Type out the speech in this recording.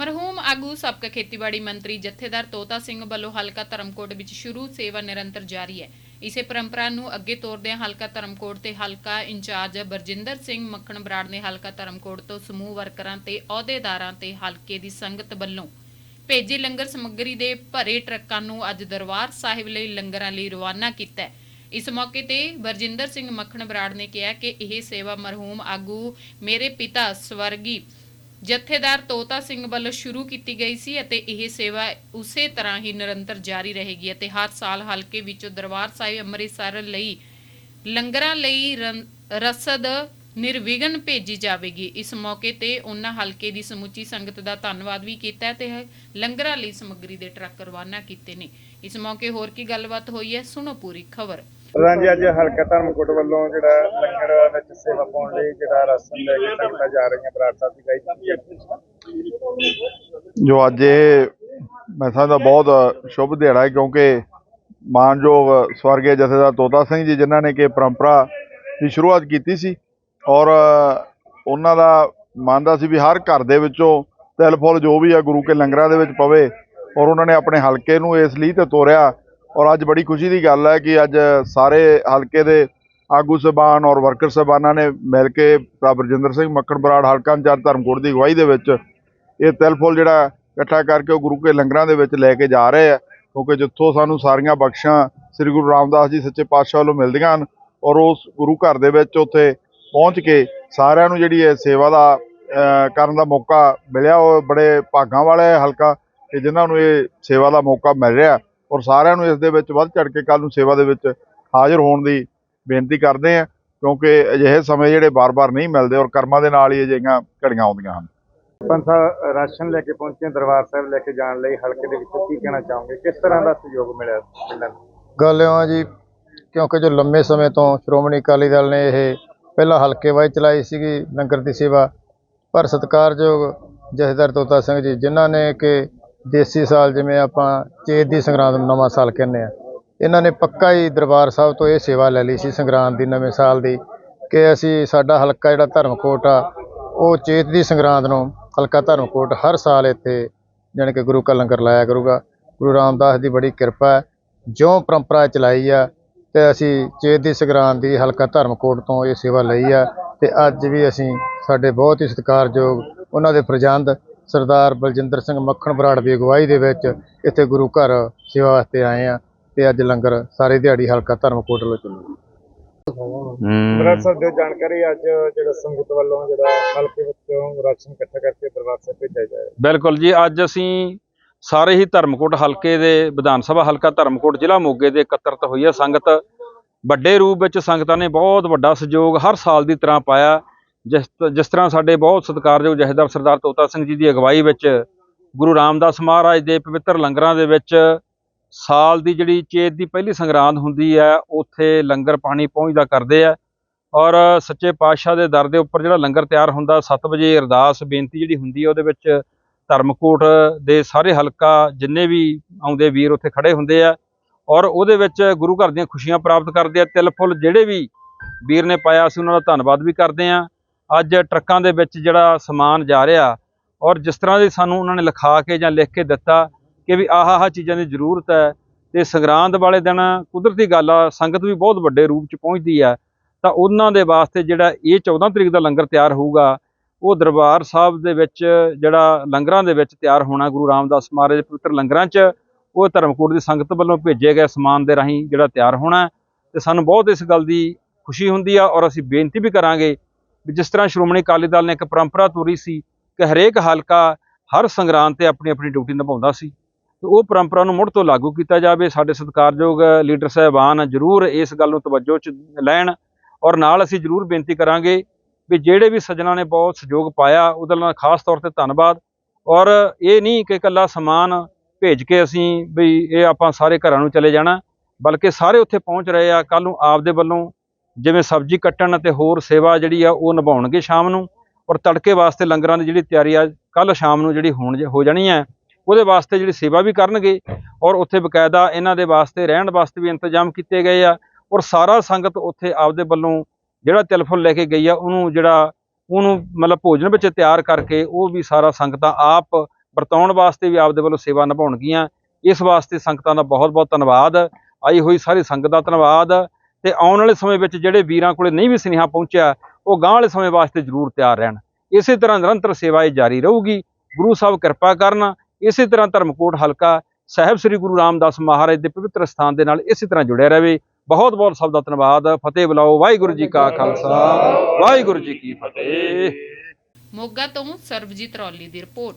ਮਰਹੂਮ ਆਗੂ ਸਾਬਕਾ ਖੇਤੀਬਾੜੀ ਮੰਤਰੀ ਜਥੇਦਾਰ ਤੋਤਾ ਸਿੰਘ ਵੱਲੋਂ ਹਲਕਾ ਧਰਮਕੋਟ ਵਿੱਚ ਸ਼ੁਰੂ ਸੇਵਾ ਨਿਰੰਤਰ ਜਾਰੀ ਹੈ। ਇਸੇ ਪਰੰਪਰਾ ਨੂੰ ਅੱਗੇ ਤੋਰਦਿਆਂ ਹਲਕਾ ਧਰਮਕੋਟ ਤੇ ਹਲਕਾ ਇੰਚਾਰਜ ਬਰਜਿੰਦਰ ਸਿੰਘ ਮੱਖਣ ਬਰਾੜ ਨੇ ਹਲਕਾ ਧਰਮਕੋਟ ਤੋਂ ਸਮੂਹ ਵਰਕਰਾਂ ਤੇ ਅਹੁਦੇਦਾਰਾਂ ਤੇ ਹਲਕੇ ਦੀ ਸੰਗਤ ਵੱਲੋਂ ਭੇਜੀ ਲੰਗਰ ਸਮੱਗਰੀ ਦੇ ਭਰੇ ਟਰੱਕਾਂ ਨੂੰ ਅੱਜ ਦਰਬਾਰ ਸਾਹਿਬ ਲਈ ਲੰਗਰਾਂ ਲਈ ਰਵਾਨਾ ਕੀਤਾ ਹੈ। ਇਸ ਮੌਕੇ ਤੇ ਬਰਜਿੰਦਰ ਸਿੰਘ ਮੱਖਣ ਬਰਾੜ ਨੇ ਕਿਹਾ ਕਿ ਇਹ ਸੇਵਾ ਮਰਹੂਮ ਆਗੂ ਮੇਰੇ ਪਿਤਾ ਸਵਰਗੀ ਜਥੇਦਾਰ ਤੋਤਾ ਸਿੰਘ ਵੱਲੋਂ ਸ਼ੁਰੂ ਕੀਤੀ ਗਈ ਸੀ ਅਤੇ ਇਹ ਸੇਵਾ ਉਸੇ ਤਰ੍ਹਾਂ ਹੀ ਨਿਰੰਤਰ ਜਾਰੀ ਰਹੇਗੀ ਅਤੇ ਹਰ ਸਾਲ ਹਲਕੇ ਵਿੱਚੋਂ ਦਰਬਾਰ ਸਾਹਿਬ ਅੰਮ੍ਰਿਤਸਰ ਲਈ ਲੰਗਰਾਂ ਲਈ ਰਸਦ ਨਿਰਵਿਘਨ ਭੇਜੀ ਜਾਵੇਗੀ। ਇਸ ਮੌਕੇ ਤੇ ਉਹਨਾਂ ਹਲਕੇ ਦੀ ਸਮੁੱਚੀ ਸੰਗਤ ਦਾ ਧੰਨਵਾਦ ਵੀ ਕੀਤਾ ਤੇ ਲੰਗਰਾਂ ਲਈ ਸਮੱਗਰੀ ਦੇ ਟਰੱਕ ਰਵਾਨਾ ਕੀਤੇ ਨੇ। ਇਸ ਮੌਕੇ ਹੋਰ ਕੀ ਗੱਲਬਾਤ ਹੋਈ ਹੈ, ਸੁਣੋ ਪੂਰੀ ਖਬਰ। ਪ੍ਰਧਾਨ ਜੀ ਅੱਜ ਹਲਕਾ ਧਰਮਕੋਟ ਵੱਲੋਂ ਜਿਹੜਾ ਲੰਗਰ ਵਿੱਚ ਸੇਵਾ ਪਾਉਣ ਲਈ ਜਿਹੜਾ ਰਾਸ਼ਨ ਲੈ ਕੇ ਸੰਗਤਾਂ ਜਾ ਰਹੀਆਂ ਬਰਾੜ ਸਾਹਿਬ ਦੀ ਗਾਈ ਜੋ ਅੱਜ ਇਹ ਮੈਂ ਸਮਝਦਾ ਬਹੁਤ ਸ਼ੁਭ ਦਿਹਾੜਾ ਹੈ, ਕਿਉਂਕਿ ਮਾਨਯੋਗ ਸਵਰਗੀ ਜਥੇਦਾਰ ਤੋਤਾ ਸਿੰਘ ਜੀ ਜਿਨ੍ਹਾਂ ਨੇ ਕਿ ਪਰੰਪਰਾ ਦੀ ਸ਼ੁਰੂਆਤ ਕੀਤੀ ਸੀ ਔਰ ਉਹਨਾਂ ਦਾ ਮੰਨਦਾ ਸੀ ਵੀ ਹਰ ਘਰ ਦੇ ਵਿੱਚੋਂ ਤਿਲ ਫੁੱਲ ਜੋ ਵੀ ਆ ਗੁਰੂ ਕੇ ਲੰਗਰਾਂ ਦੇ ਵਿੱਚ ਪਵੇ ਔਰ ਉਹਨਾਂ ਨੇ ਆਪਣੇ ਹਲਕੇ ਨੂੰ ਇਸ ਲਈ ਤੇ ਤੋਰਿਆ ਔਰ ਅੱਜ ਬੜੀ ਖੁਸ਼ੀ ਦੀ ਗੱਲ ਹੈ ਕਿ ਅੱਜ ਸਾਰੇ ਹਲਕੇ ਦੇ ਆਗੂ ਸਾਹਿਬਾਨ ਔਰ ਵਰਕਰ ਸਾਹਿਬਾਨਾਂ ਨੇ ਮਿਲ ਕੇ ਭਰਾ ਰਜਿੰਦਰ ਸਿੰਘ ਮੱਕੜ ਬਰਾੜ ਹਲਕਾ ਇੰਚਾਰਜ ਧਰਮਕੋਟ ਦੀ ਅਗਵਾਈ ਦੇ ਵਿੱਚ ਇਹ ਤਿਲ ਫੁੱਲ ਜਿਹੜਾ ਇਕੱਠਾ ਕਰਕੇ ਉਹ ਗੁਰੂ ਕੇ ਲੰਗਰਾਂ ਦੇ ਵਿੱਚ ਲੈ ਕੇ ਜਾ ਰਹੇ ਆ, ਕਿਉਂਕਿ ਜਿੱਥੋਂ ਸਾਨੂੰ ਸਾਰੀਆਂ ਬਖਸ਼ਾਂ ਸ੍ਰੀ ਗੁਰੂ ਰਾਮਦਾਸ ਜੀ ਸੱਚੇ ਪਾਤਸ਼ਾਹ ਵੱਲੋਂ ਮਿਲਦੀਆਂ ਹਨ ਔਰ ਉਸ ਗੁਰੂ ਘਰ ਦੇ ਵਿੱਚ ਉੱਥੇ ਪਹੁੰਚ ਕੇ ਸਾਰਿਆਂ ਨੂੰ ਜਿਹੜੀ ਹੈ ਸੇਵਾ ਦਾ ਕਰਨ ਦਾ ਮੌਕਾ ਮਿਲਿਆ। ਉਹ ਬੜੇ ਭਾਗਾਂ ਵਾਲੇ ਹਲਕਾ ਕਿ ਜਿਨ੍ਹਾਂ ਨੂੰ ਇਹ ਸੇਵਾ ਦਾ ਮੌਕਾ ਮਿਲ ਰਿਹਾ। ਔਰ ਸਾਰਿਆਂ ਨੂੰ ਇਸ ਦੇ ਵਿੱਚ ਵੱਧ ਚੜ ਕੇ ਕੱਲ ਨੂੰ ਸੇਵਾ ਦੇ ਵਿੱਚ ਹਾਜ਼ਰ ਹੋਣ ਦੀ ਬੇਨਤੀ ਕਰਦੇ ਆ ਕਿਉਂਕਿ ਅਜਿਹੇ ਸਮੇਂ ਜਿਹੜੇ ਬਾਰ-ਬਾਰ ਨਹੀਂ ਮਿਲਦੇ ਔਰ ਕਰਮਾਂ ਦੇ ਨਾਲ ਹੀ ਅਜਿਹੀਆਂ ਘੜੀਆਂ ਆਉਂਦੀਆਂ ਹਨ। ਸਾਹਿਬ ਰਾਸ਼ਨ ਲੈ ਕੇ ਪਹੁੰਚੇ ਦਰਬਾਰ ਸਾਹਿਬ ਲੈ ਕੇ ਜਾਣ ਲਈ ਹਲਕੇ ਦੇ ਵਿੱਚ ਕੀ ਕਹਿਣਾ ਚਾਹੋਗੇ? ਕਿਸ ਤਰ੍ਹਾਂ ਦਾ ਸਹਿਯੋਗ ਮਿਲਿਆ ਮਿਲਣ ਗੱਲ ਆ ਜੀ ਕਿਉਂਕਿ ਜੋ ਲੰਮੇ ਸਮੇਂ ਤੋਂ ਸ਼੍ਰੋਮਣੀ ਅਕਾਲੀ ਦਲ ਨੇ ਇਹ ਪਹਿਲਾਂ ਹਲਕੇ ਵਾਈ ਚਲਾਈ ਸੀਗੀ ਲੰਗਰ ਦੀ ਸੇਵਾ ਪਰ ਸਤਿਕਾਰਯੋਗ ਜਥੇਦਾਰ ਤੋਤਾ ਸਿੰਘ ਜੀ ਜਿਨ੍ਹਾਂ ਨੇ ਕਿ ਦੇਸੀ ਸਾਲ ਜਿਵੇਂ ਆਪਾਂ ਚੇਤ ਦੀ ਸੰਗਰਾਂਦ ਨੂੰ ਨਵਾਂ ਸਾਲ ਕਹਿੰਦੇ ਆ। ਇਹਨਾਂ ਨੇ ਪੱਕਾ ਹੀ ਦਰਬਾਰ ਸਾਹਿਬ ਤੋਂ ਇਹ ਸੇਵਾ ਲੈ ਲਈ ਸੀ ਸੰਗਰਾਂਦ ਦੀ, ਨਵੇਂ ਸਾਲ ਦੀ, ਕਿ ਅਸੀਂ ਸਾਡਾ ਹਲਕਾ ਜਿਹੜਾ ਧਰਮਕੋਟ ਆ, ਉਹ ਚੇਤ ਦੀ ਸੰਗਰਾਂਦ ਨੂੰ ਹਲਕਾ ਧਰਮਕੋਟ ਹਰ ਸਾਲ ਇੱਥੇ ਜਾਣੀ ਕਿ ਗੁਰੂ ਕਾ ਲੰਗਰ ਲਾਇਆ ਕਰੂਗਾ। ਗੁਰੂ ਰਾਮਦਾਸ ਦੀ ਬੜੀ ਕਿਰਪਾ ਹੈ। ਜੋ ਪਰੰਪਰਾ ਚਲਾਈ ਆ ਤੇ ਅਸੀਂ ਚੇਤ ਦੀ ਸੰਗਰਾਂਦ ਦੀ ਹਲਕਾ ਧਰਮਕੋਟ ਤੋਂ ਇਹ ਸੇਵਾ ਲਈ ਆ ਤੇ ਅੱਜ ਵੀ ਅਸੀਂ ਸਾਡੇ ਬਹੁਤ ਹੀ ਸਤਿਕਾਰਯੋਗ ਉਹਨਾਂ ਦੇ ਪ੍ਰਜੰਦ ਸਰਦਾਰ ਬਲਜਿੰਦਰ ਸਿੰਘ ਮੱਖਣ ਬਰਾੜ ਦੀ ਅਗਵਾਈ ਦੇ ਵਿੱਚ ਇੱਥੇ ਗੁਰੂ ਘਰ ਸੇਵਾ ਵਾਸਤੇ ਆਏ ਆ ਤੇ ਅੱਜ ਲੰਗਰ ਸਾਰੇ ਦਿਹਾੜੀ ਹਲਕਾ ਧਰਮਕੋਟ ਵੱਲੋਂ ਚੱਲੂ। ਬਰਾੜ ਸਾਹਿਬ ਦਿਓ ਜਾਣਕਾਰੀ ਅੱਜ ਜਿਹੜਾ ਸੰਗਤ ਵੱਲੋਂ ਜਿਹੜਾ ਹਲਕੇ ਵਿੱਚੋਂ ਰਾਸ਼ਨ ਇਕੱਠਾ ਕਰਕੇ ਦਰਬਾਰ ਸਾਹਿਬ ਭੇਜਿਆ ਜਾਏ ਬਿਲਕੁਲ ਜੀ ਅੱਜ ਅਸੀਂ ਸਾਰੇ ਹੀ ਧਰਮਕੋਟ ਹਲਕੇ ਦੇ ਵਿਧਾਨ ਸਭਾ ਹਲਕਾ ਧਰਮਕੋਟ ਜ਼ਿਲ੍ਹਾ ਮੋਗੇ ਦੇ ਇਕੱਤਰਤ ਹੋਈ ਹੈ ਸੰਗਤ। ਵੱਡੇ ਰੂਪ ਵਿੱਚ ਸੰਗਤਾਂ ਨੇ ਬਹੁਤ ਵੱਡਾ ਸਹਿਯੋਗ ਹਰ ਸਾਲ ਦੀ ਤਰ੍ਹਾਂ ਪਾਇਆ। ਜਿਸ ਜਿਸ ਤਰ੍ਹਾਂ ਸਾਡੇ ਬਹੁਤ ਸਤਿਕਾਰਯੋਗ ਜਥੇਦਾਰ ਸਰਦਾਰ ਤੋਤਾ ਸਿੰਘ ਜੀ ਦੀ ਅਗਵਾਈ ਵਿੱਚ ਗੁਰੂ ਰਾਮਦਾਸ ਮਹਾਰਾਜ ਦੇ ਪਵਿੱਤਰ ਲੰਗਰਾਂ ਦੇ ਵਿੱਚ ਸਾਲ ਦੀ ਜਿਹੜੀ ਚੇਤ ਦੀ ਪਹਿਲੀ ਸੰਗਰਾਂਦ ਹੁੰਦੀ ਹੈ, ਉੱਥੇ ਲੰਗਰ ਪਾਣੀ ਪਹੁੰਚਦਾ ਕਰਦੇ ਆ ਔਰ ਸੱਚੇ ਪਾਤਸ਼ਾਹ ਦੇ ਦਰ ਦੇ ਉੱਪਰ ਜਿਹੜਾ ਲੰਗਰ ਤਿਆਰ ਹੁੰਦਾ 7 ਵਜੇ ਅਰਦਾਸ ਬੇਨਤੀ ਜਿਹੜੀ ਹੁੰਦੀ ਹੈ, ਉਹਦੇ ਵਿੱਚ ਧਰਮਕੋਟ ਦੇ ਸਾਰੇ ਹਲਕਾ ਜਿੰਨੇ ਵੀ ਆਉਂਦੇ ਵੀਰ ਉੱਥੇ ਖੜੇ ਹੁੰਦੇ ਆ ਔਰ ਉਹਦੇ ਵਿੱਚ ਗੁਰੂ ਘਰ ਦੀਆਂ ਖੁਸ਼ੀਆਂ ਪ੍ਰਾਪਤ ਕਰਦੇ ਆ, ਤਿਲ ਫੁੱਲ ਜਿਹੜੇ ਵੀ ਵੀਰ ਨੇ ਪਾਇਆ ਅਸੀਂ ਉਹਨਾਂ ਦਾ ਧੰਨਵਾਦ ਵੀ ਕਰਦੇ ਆ। ਅੱਜ ਟਰੱਕਾਂ ਦੇ ਵਿੱਚ ਜਿਹੜਾ ਸਮਾਨ ਜਾ ਰਿਹਾ ਔਰ ਜਿਸ ਤਰ੍ਹਾਂ ਦੇ ਸਾਨੂੰ ਉਹਨਾਂ ਨੇ ਲਿਖਾ ਕੇ ਜਾਂ ਲਿਖ ਕੇ ਦਿੱਤਾ ਕਿ ਵੀ ਆਹ ਆਹ ਚੀਜ਼ਾਂ ਦੀ ਜ਼ਰੂਰਤ ਹੈ ਤੇ ਸੰਗਰਾਂਦ ਵਾਲੇ ਦਿਨ ਕੁਦਰਤੀ ਗੱਲ ਆ, ਸੰਗਤ ਵੀ ਬਹੁਤ ਵੱਡੇ ਰੂਪ ਚ ਪਹੁੰਚਦੀ ਆ, ਤਾਂ ਉਹਨਾਂ ਦੇ ਵਾਸਤੇ ਜਿਹੜਾ ਇਹ 14 ਤਰੀਕ ਦਾ ਲੰਗਰ ਤਿਆਰ ਹੋਊਗਾ, ਉਹ ਦਰਬਾਰ ਸਾਹਿਬ ਦੇ ਵਿੱਚ ਜਿਹੜਾ ਲੰਗਰਾਂ ਦੇ ਵਿੱਚ ਤਿਆਰ ਹੋਣਾ, ਗੁਰੂ ਰਾਮਦਾਸ ਮਹਾਰਾਜ ਦੇ ਪਵਿੱਤਰ ਲੰਗਰਾਂ 'ਚ, ਉਹ ਧਰਮਕੋਟ ਦੀ ਸੰਗਤ ਵੱਲੋਂ ਭੇਜੇ ਗਏ ਸਮਾਨ ਦੇ ਰਾਹੀਂ ਜਿਹੜਾ ਤਿਆਰ ਹੋਣਾ ਹੈ ਤੇ ਸਾਨੂੰ ਬਹੁਤ ਇਸ ਗੱਲ ਦੀ ਖੁਸ਼ੀ ਹੁੰਦੀ ਆ ਔਰ ਅਸੀਂ ਬੇਨਤੀ ਵੀ ਕਰਾਂਗੇ ਵੀ ਜਿਸ ਤਰ੍ਹਾਂ ਸ਼੍ਰੋਮਣੀ ਅਕਾਲੀ ਦਲ ਨੇ ਇੱਕ ਪਰੰਪਰਾ ਤੋਰੀ ਸੀ ਕਿ ਹਰੇਕ ਹਲਕਾ ਹਰ ਸੰਗਰਾਂਦ ਤੇ ਆਪਣੀ ਆਪਣੀ ਡਿਊਟੀ ਨਿਭਾਉਂਦਾ ਸੀ, ਤੇ ਉਹ ਪਰੰਪਰਾ ਨੂੰ ਮੁੜ ਤੋਂ ਲਾਗੂ ਕੀਤਾ ਜਾਵੇ, ਸਾਡੇ ਸਤਿਕਾਰਯੋਗ ਲੀਡਰ ਸਾਹਿਬਾਨ ਜ਼ਰੂਰ ਇਸ ਗੱਲ ਨੂੰ ਤਵੱਜੋ ਚ ਲੈਣ ਔਰ ਨਾਲ ਅਸੀਂ ਜ਼ਰੂਰ ਬੇਨਤੀ ਕਰਾਂਗੇ ਵੀ ਜਿਹੜੇ ਵੀ ਸੱਜਣਾ ਨੇ ਬਹੁਤ ਸਹਿਯੋਗ ਪਾਇਆ, ਉਹਦੇ ਨਾਲ ਖਾਸ ਤੌਰ ਤੇ ਧੰਨਵਾਦ ਔਰ ਇਹ ਨਹੀਂ ਕਿ ਇਕੱਲਾ ਸਮਾਨ ਭੇਜ ਕੇ ਅਸੀਂ ਵੀ ਇਹ ਆਪਾਂ ਸਾਰੇ ਘਰਾਂ ਨੂੰ ਚਲੇ ਜਾਣਾ, ਬਲਕਿ ਸਾਰੇ ਉੱਥੇ ਪਹੁੰਚ ਰਹੇ ਆ ਕੱਲ ਨੂੰ ਆਪ ਦੇ ਵੱਲੋਂ ਜਿਵੇਂ ਸਬਜ਼ੀ ਕੱਟਣ ਅਤੇ ਹੋਰ ਸੇਵਾ ਜਿਹੜੀ ਆ ਉਹ ਨਿਭਾਉਣਗੇ ਸ਼ਾਮ ਨੂੰ ਔਰ ਤੜਕੇ ਵਾਸਤੇ ਲੰਗਰਾਂ ਦੀ ਜਿਹੜੀ ਤਿਆਰੀ ਆ ਕੱਲ ਸ਼ਾਮ ਨੂੰ ਜਿਹੜੀ ਹੋਣ ਹੋ ਜਾਣੀ ਹੈ ਉਹਦੇ ਵਾਸਤੇ ਜਿਹੜੀ ਸੇਵਾ ਵੀ ਕਰਨਗੇ ਔਰ ਉੱਥੇ ਬਕਾਇਦਾ ਇਹਨਾਂ ਦੇ ਵਾਸਤੇ, ਰਹਿਣ ਵਾਸਤੇ ਵੀ ਇੰਤਜ਼ਾਮ ਕੀਤੇ ਗਏ ਆ ਔਰ ਸਾਰਾ ਸੰਗਤ ਉੱਥੇ ਆਪਦੇ ਵੱਲੋਂ ਜਿਹੜਾ ਟੈਲੀਫੋਨ ਲੈ ਕੇ ਗਈ ਆ, ਉਹਨੂੰ ਜਿਹੜਾ, ਉਹਨੂੰ ਮਤਲਬ ਭੋਜਨ ਵਿੱਚ ਤਿਆਰ ਕਰਕੇ ਉਹ ਵੀ ਸਾਰਾ ਸੰਗਤਾਂ ਆਪ ਵਰਤਾਉਣ ਵਾਸਤੇ ਵੀ ਆਪਦੇ ਵੱਲੋਂ ਸੇਵਾ ਨਿਭਾਉਣਗੀਆਂ। ਇਸ ਵਾਸਤੇ ਸੰਗਤਾਂ ਦਾ ਬਹੁਤ-ਬਹੁਤ ਧੰਨਵਾਦ। ਆਈ ਹੋਈ ਸਾਰੀ ਸੰਗਤ ਦਾ ਧੰਨਵਾਦ। ਤੇ ਆਉਣ ਵਾਲੇ ਸਮੇਂ ਵਿੱਚ ਜਿਹੜੇ ਵੀਰਾਂ ਕੋਲੇ ਨਹੀਂ ਵੀ ਸੁਨੇਹਾ ਪਹੁੰਚਿਆ, ਉਹ ਗਾਂ ਵਾਲੇ ਸਮੇਂ ਵਾਸਤੇ ਜ਼ਰੂਰ ਤਿਆਰ ਰਹਿਣ। ਇਸੇ ਤਰ੍ਹਾਂ ਨਿਰੰਤਰ ਸੇਵਾ ਇਹ ਜਾਰੀ ਰਹੂਗੀ। ਗੁਰੂ ਸਾਹਿਬ ਕਿਰਪਾ ਕਰਨ, ਇਸੇ ਤਰ੍ਹਾਂ ਧਰਮਕੋਟ ਹਲਕਾ ਸਾਹਿਬ ਸ੍ਰੀ ਗੁਰੂ ਰਾਮਦਾਸ ਮਹਾਰਾਜ ਦੇ ਪਵਿੱਤਰ ਸਥਾਨ ਦੇ ਨਾਲ ਇਸੇ ਤਰ੍ਹਾਂ ਜੁੜਿਆ ਰਹੇ। ਬਹੁਤ ਬਹੁਤ ਸਭ ਦਾ ਧੰਨਵਾਦ। ਫਤਿਹ ਬੁਲਾਓ। ਵਾਹਿਗੁਰੂ ਜੀ ਕਾ ਖਾਲਸਾ। ਵਾਹਿਗੁਰੂ ਜੀ ਕੀ ਫਤਿਹ। ਮੋਗਾ ਤੋਂ ਸਰਬਜੀਤ ਰੌਲੀ ਦੀ ਰਿਪੋਰਟ।